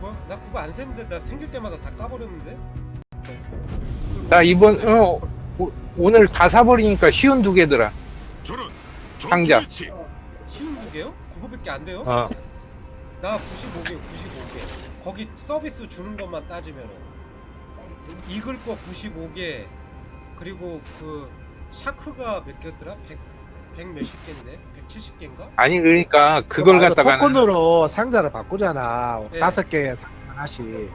그거? 나 그거 안 샜는데 나 생길 때마다 다 까버렸는데? 나 이번 어 오, 오늘 다 사버리니까 쉬운 두 개더라. 상자. 위치. 쉬운 두 개요? 그거밖에 안 돼요? 어 나 95개 95개 거기 서비스 주는 것만 따지면은 이글 거 95개 그리고 그 샤크가 몇 개였더라? 100, 100 몇십 개인데? 170개인가? 아니 그러니까 그걸 맞아, 갖다가 토큰으로 상자를 바꾸잖아. 네. 다섯 개에 상자 하나씩.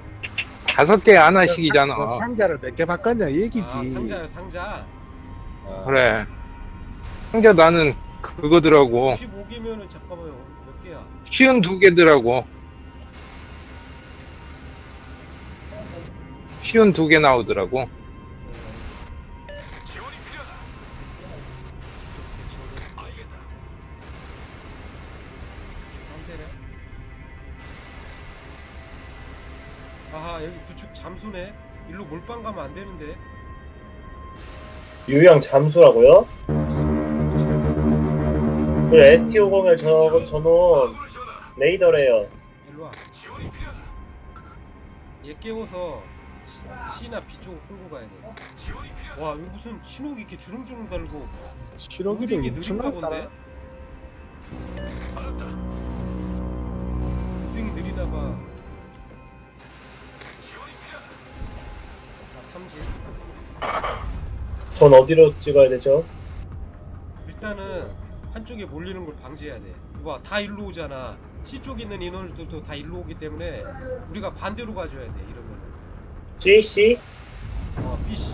다섯 개 하나씩이잖아. 그 상자를 몇 개 바꿨냐 얘기지. 아 상자요 상자 어. 그래. 상자 나는 그거더라고. 95개면은 잠깐만요 몇 개야? 쉬운 두 개더라고. 쉬운 두 개 나오더라고. 일로 몰빵 가면 안 되는데. 유형 잠수라고요? 그 ST501 저, 저놈. 레이더래요. 일로 와. 얘 깨워서 C, C나 B 쪽으로 끌고 가야 돼. 와 여기 무슨 신호기 이렇게 주렁주렁 달고 실어기도 로딩이 느린가 엄청나게 본데? 따라. 알았다. 로딩이 느리나 봐. 아, 탐지. 전 어디로 찍어야 되죠? 일단은 한쪽에 몰리는 걸 방지해야 돼. 이봐 다 일로 오잖아. C 쪽에 있는 인원들도 다 일로 오기 때문에 우리가 반대로 가줘야 돼. 이러면. JC? 어, BC.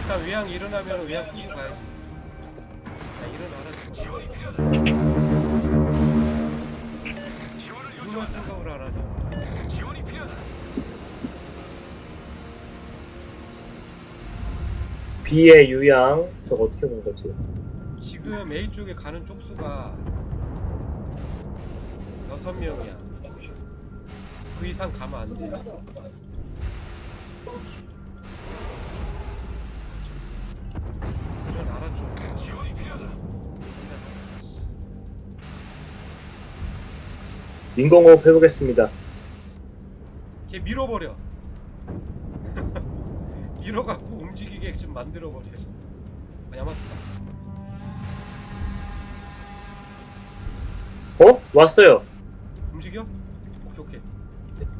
일단 외양 일어나면 외양 끼고 가야지. B의 유형 저거 어떻게 보는 거지? 지금 A 쪽에 가는 쪽수가 여섯 명이야. 그 이상 가면 안 돼. 지원이 필요하다. 인공호흡 해보겠습니다. 걔 밀어버려. 밀어갖고 움직이게 좀 만들어버려. 아, 야마토다. 어? 왔어요. 움직여? 오케이 오케이.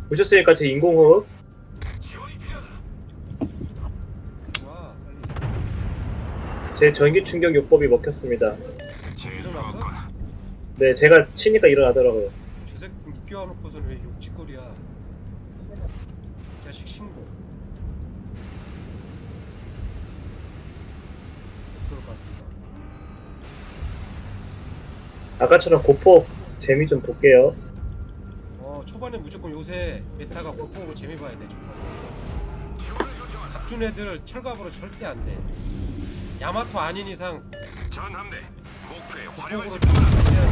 보셨으니까 제 인공호흡. 와 빨리. 제 전기 충격 요법이 먹혔습니다. 재수없군. 네, 제가 치니까 일어나더라고요. 저 새끼 묶여놓고 아까처럼 고폭 재미 좀 볼게요. 어 초반에 무조건 요새 메타가 고프고 재미 봐야 돼 초반에. 갑준 애들 철갑으로 절대 안 돼. 야마토 아닌 이상 전 함대 목표에 화력을 집중하라. 해야 돼.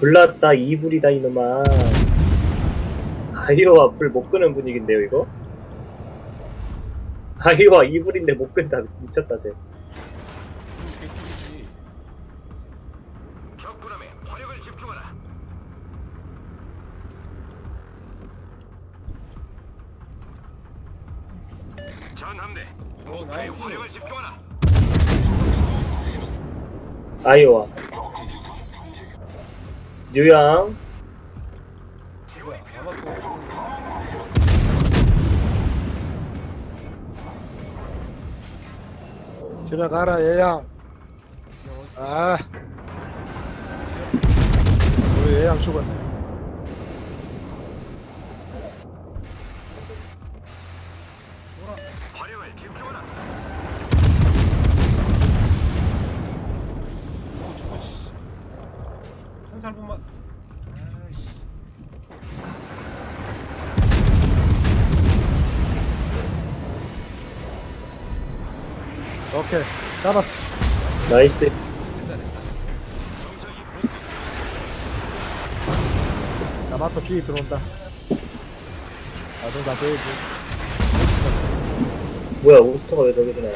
불났다 이불이다 이놈아. 아이오와 불 못 끄는 분위기인데요 이거? 아이오와 이불인데 못 끈다 미쳤다 쟤. 음, 개꿀이지. 적군함에 화력을 집중하라. 전 함대 오, 목표에 나이스. 화력을 집중하라. 아이오와 뉴양 뭐야 야마토. 집에 가라 얘양. 아, 우리 얘양 죽었네. 오케이 잡았어 나이스. 야마토 비 들어온다 나도 다 돼야지 뭐야, 우스터가 왜 저기서 나와?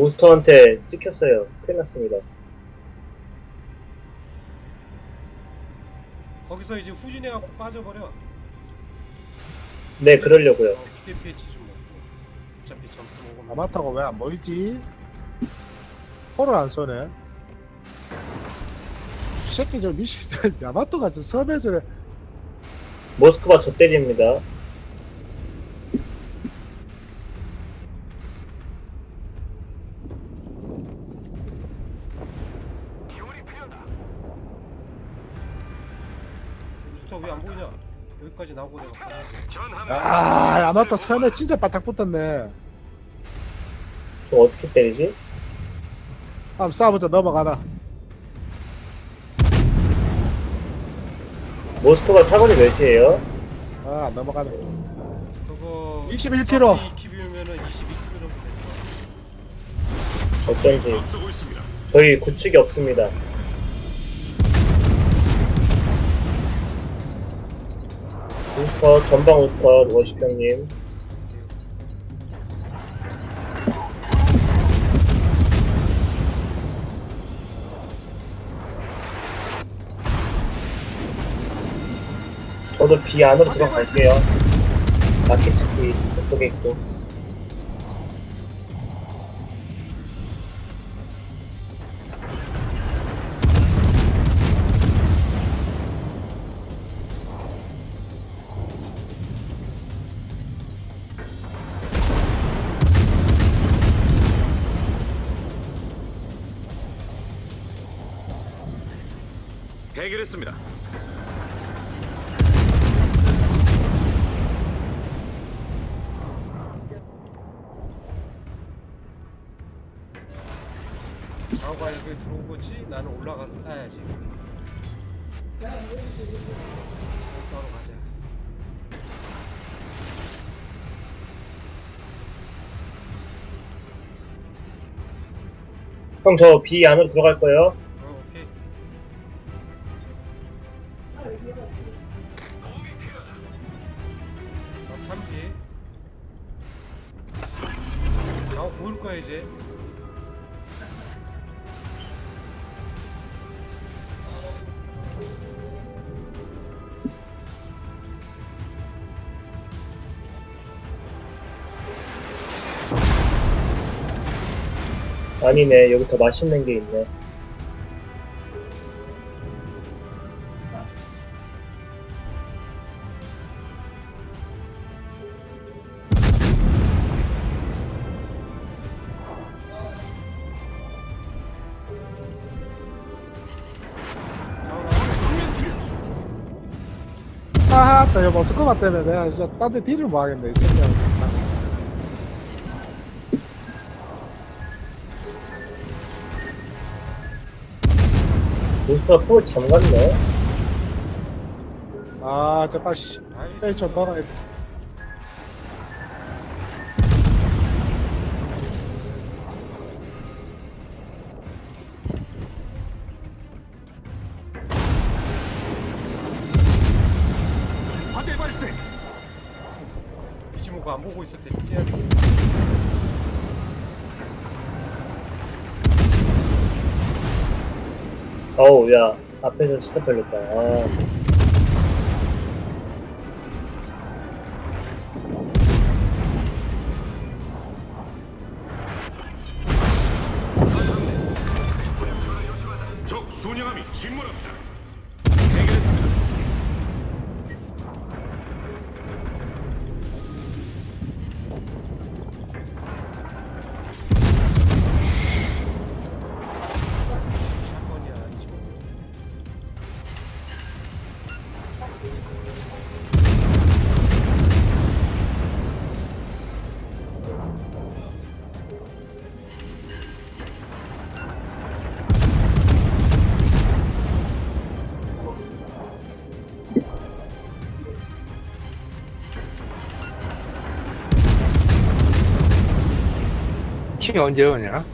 우스터한테 찍혔어요. 큰일 났습니다. 거기서 이제 후진해갖고 빠져버려 네, 그러려고요. 어, 휴대피치 좀 먹고 어차피 점수 먹으면 야마토가 왜 안 보이지? 포를 안 쏘네 이 새끼 저 미친 야마토가 저 섬에 저래 모스크바 저 때립니다. 전함대 아 야마토 섬에 진짜 바짝 붙었네 저 어떻게 때리지? 한번 싸우자 넘어가라 모스크바 사거리 몇이에요? 아안 넘어가네 그거 21km. 2km면은 22km 정도 될거 어쩐지. 저희 구축이 없습니다. 우스터, 전방 우스터, 워시평님. 저도 비 안으로 들어갈게요. 마켓치키 저쪽에 있고. 해결했습니다. 장어가 여기 들어온 거지 나는 올라가서 따야지 장어 따러 가자 형, 저비 안으로 들어갈 거예요. 아니네, 여기 더 맛있는 게 있네. 아하 나 이거 모스크바 때문에 내가 진짜 딴데 딜을 못 하겠네 이 새끼야 진 짜. 우스터가 포를 잠갔네. 아 제발 씨 에이 좀 먹어야 돼 화재 발생. 이치모가 안 보고 있을 때 째야 돼 어우, 야, 앞에서 스탑 걸렸다. 아. 2층이 언제 오냐?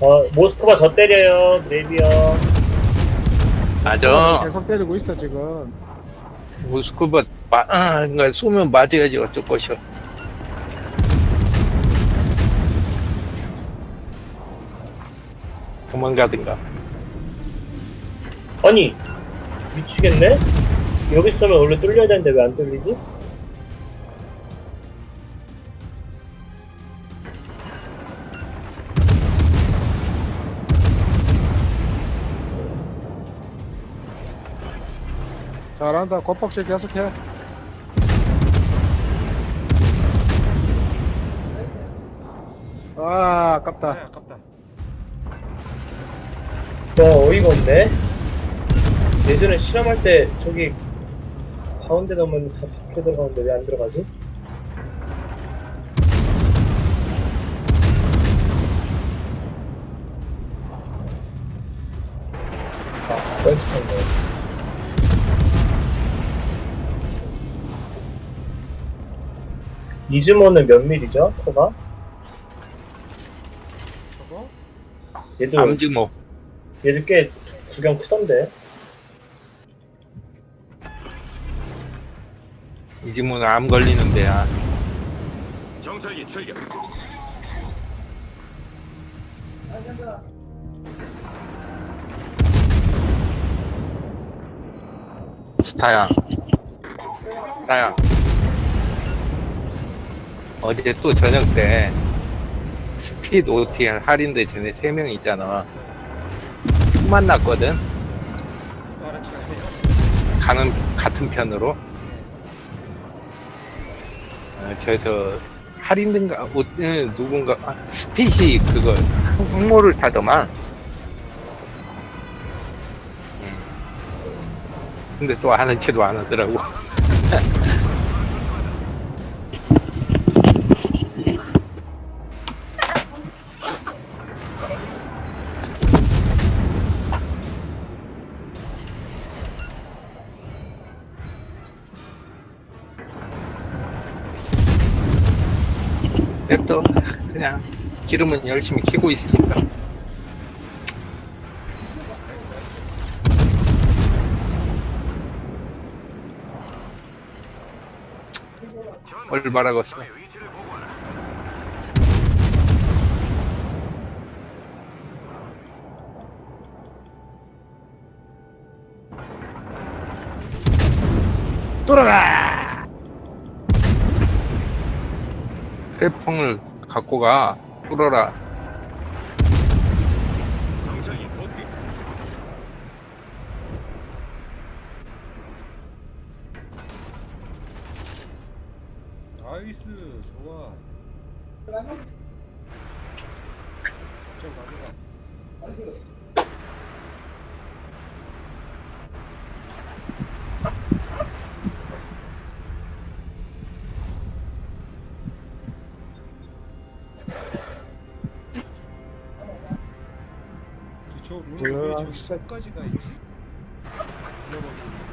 어, 모스크바 저 때려요, 네비요. 맞아. 계속 때리고 있어 지금. 모스크바 마, 아, 그러니까 쏘면 맞아야지 어쩔 것이야. 도망가든가. 아니, 미치겠네? 여기 있으면 원래 뚫려야 되는데 왜 안 뚫리지? 잘한다. 겉박질 계속해. 아, 아깝다. 아, 아깝다. 와, 어이가 없네. 예전에 실험할 때 저기 가운데 넣으면 다 박혀 들어가는데 왜 안 들어가지? 아, 뻘짓한데. 이즈모는 몇 밀이죠? 코가? 저거? 얘도 암지모. 얘도 꽤 구- 구경 크던데. 이지모는 암 걸리는 데야. 정찰기 출격. 스타야. 스타야. 어제 또 저녁 때 스피드 OTN 할인돼 쟤네 3명 있잖아. 만났거든. 가는 같은 편으로. 어, 저저 할인된가 어, 예, 누군가 아, 스핏이 그거 항모를 타더만. 음. 근데 또 아는 체도 안 하더라고. 그냥 기름은 열심히 키고 있으니까. 보고하라. 뚫어라. 태풍을 갖고 가 뚫어라. 나이스, 좋아. 아, 저기 쎄. 끝까지 가 있지? 넘어가고.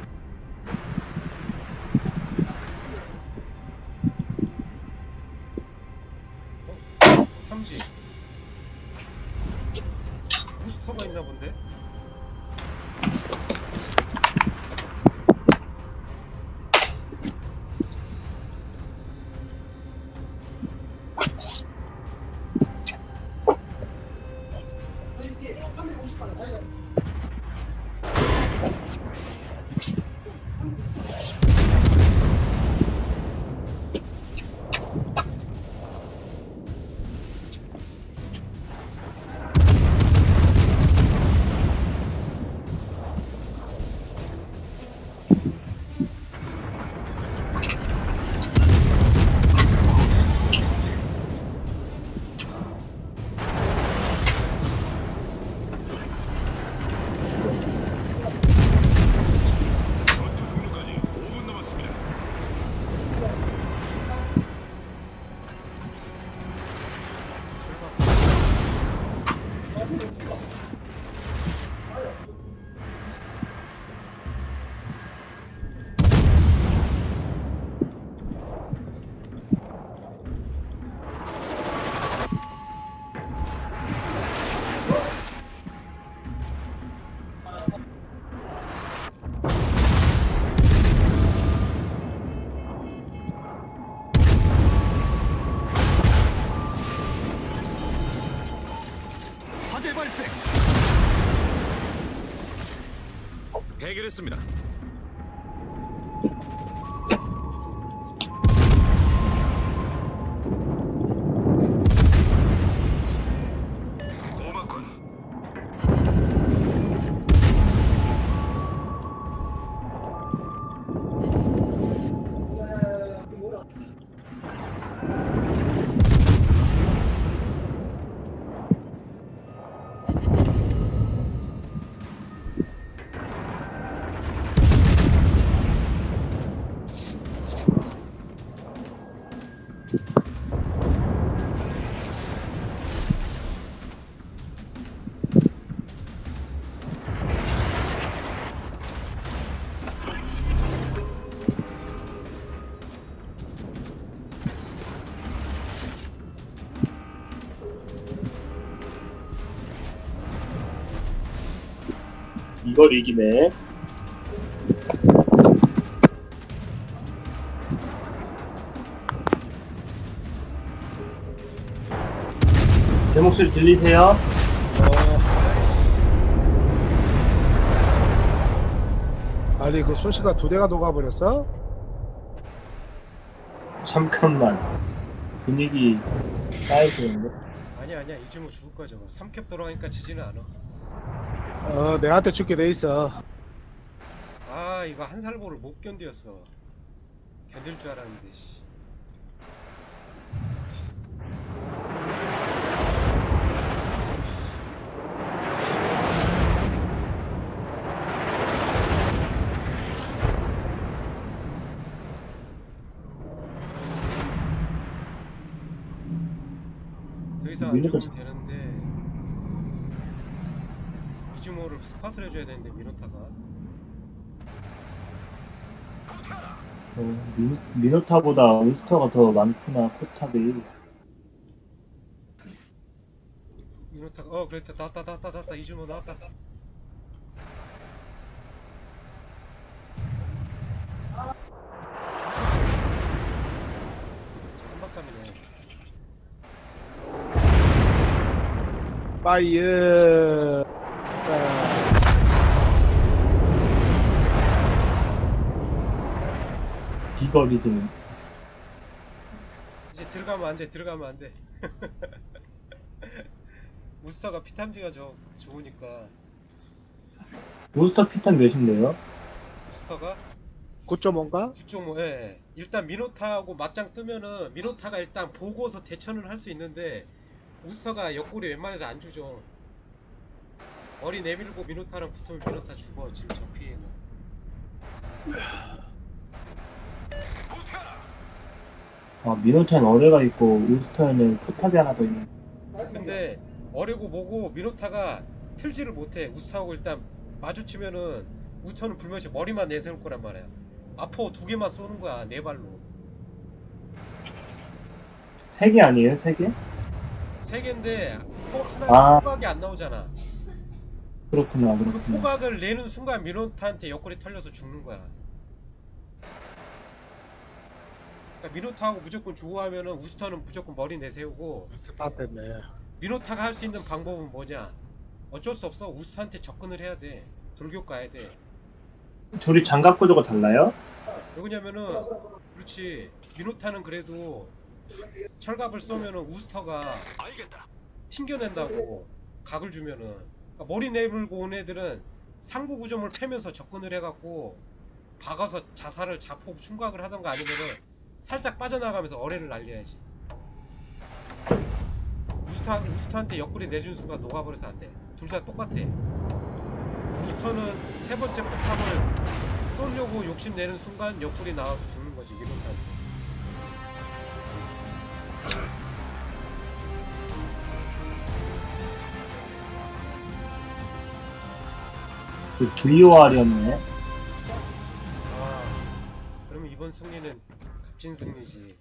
해결했습니다. 이걸 이기네. 제 목소리 들리세요? 아니 그 소시가 두 대가 녹아버렸어? 잠깐만. 분위기 쌓여지는데? 아니야 아니야 이즈모 죽을 거야 저거 삼캡 돌아가니까 지지는 않아 어 내한테 죽게 돼 있어. 아 이거 한 살보를 못 견디었어. 견딜 줄 알았는데 씨. 더 이상 안 죽으면 되는데 스팟을 해줘야 되는데 미노타가. 어, 미, 미노타보다 운스터가 더 많구나, 포탑이. 미노타가 어 그랬다. 나왔다 나왔다 나왔다. 이즈모 나왔다. 한박감이네. 파이어 아, 비거리든. 이제 들어가면 안 돼 들어가면 안 돼 우스타가 피탐지가 저 좋으니까 운스터 피탄 몇인데요? 우스타가 9.5인가? 9.5 예. 일단 미노타하고 맞짱 뜨면은 미노타가 일단 보고서 대처는 할 수 있는데 우스타가 옆구리 웬만해서 안 주죠 어리 내밀고 미노타랑 붙으면 미노타 죽어 지금 저 피해는 아, 미노타는 어뢰가 있고, 운스터에는 포탑이 하나 더 있네. 근데 어리고 뭐고 미노타가 틀지를 못해 우스타하고 일단 마주치면은 우스타는 불면시 머리만 내세울 거란 말이야 아포 두 개만 쏘는 거야 네 발로 세 개 아니에요, 세 개? 세 개인데 포 하나 아. 포각이 안 나오잖아 그렇구나, 그 그렇구나. 포각을 내는 순간 미노타한테 옆구리 털려서 죽는 거야 그러니까 미노타하고 무조건 좋아하면은 우스타는 무조건 머리 내세우고 스팟 됐네 미노타가 할 수 있는 방법은 뭐냐? 어쩔 수 없어. 우스타한테 접근을 해야 돼. 돌격 가야 돼. 둘이 장갑 구조가 달라요? 왜냐면은 그렇지. 미노타는 그래도 철갑을 쏘면은 우스터가. 튕겨낸다고 각을 주면은. 그러니까 머리 내밀고 온 애들은 상부 구점을 패면서 접근을 해갖고 박아서 자살을 자폭 충각을 하던가 아니면은 살짝 빠져나가면서 어뢰를 날려야지. 우스타, 우스터한테 옆구리 내준 순간 녹아버려서 안돼. 둘 다 똑같아. 우스터는 세 번째 포탑을 쏘려고 욕심내는 순간 옆구리 나와서 죽는 거지 미노타한테 그 VOR이었네. 진 승리지.